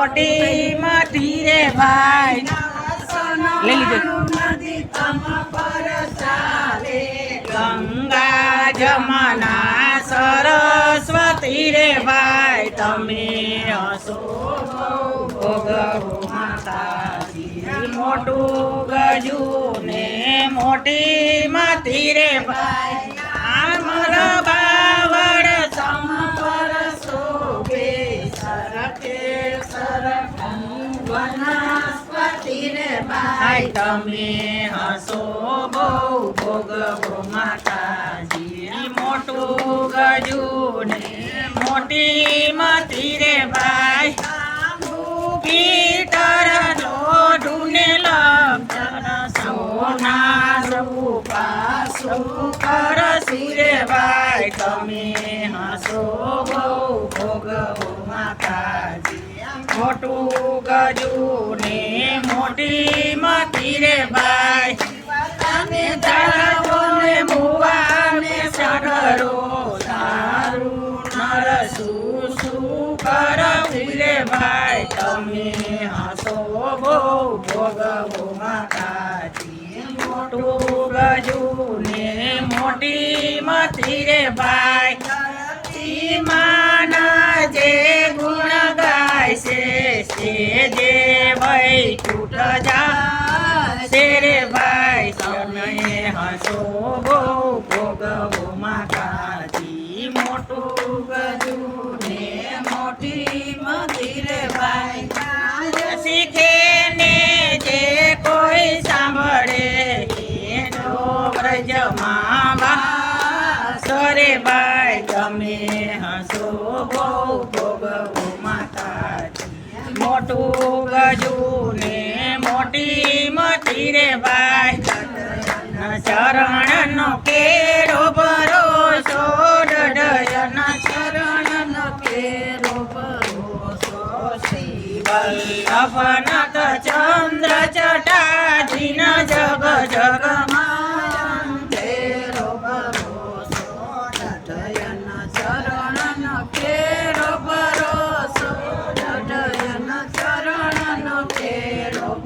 મોટી મથી રે ભાઈ. લઈ લીધો. ગંગા જમના સરસ્વતી રે ભાઈ. તમે મોટું ગજુ ને મોટી માતી રે ભાઈ. આમર બાવડ સંપર શોભે ભાઈ તમે હસો બહુ ભોગવો માતાજી. મોટું ગજુ ને મોટી મોટું ગજું ને મોટી મતી રે ભાઈ. તમે જાઓ ને મુવા ને સગરો, તારું નરસું શું કર ફીરે ભાઈ. તમે હસો બહુ ભોગવો માતાજી. મોટું ગજું ને મોટી મતી રે ભાઈ. છે જે ભાઈ છૂટ છે રે ભાઈ તમે હસો બહુ ભોગવો માતાજી મોટું ગજુ મોટી મંદિર ભાઈ. શીખે ને જે કોઈ સાંભળે એનો વ્રજમાં સરે ભાઈ, તમે હસો બહુ મોટું ગજુ ને મોટી મતી રે ભાઈ. ચરણનો કેરો ભરોસો ચરણ નો કેરો ભરોસો. શ્રી વલ્લભનાથ ચંદ્ર ચટાજીન જગ જગમાં તેરો ભરોસો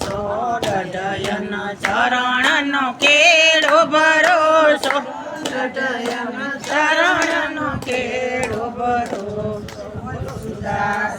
ભરોસો ડડયન ચરણનો કેળો ભરોસો. ડડયન ચરણનો કેળો ભરોસો.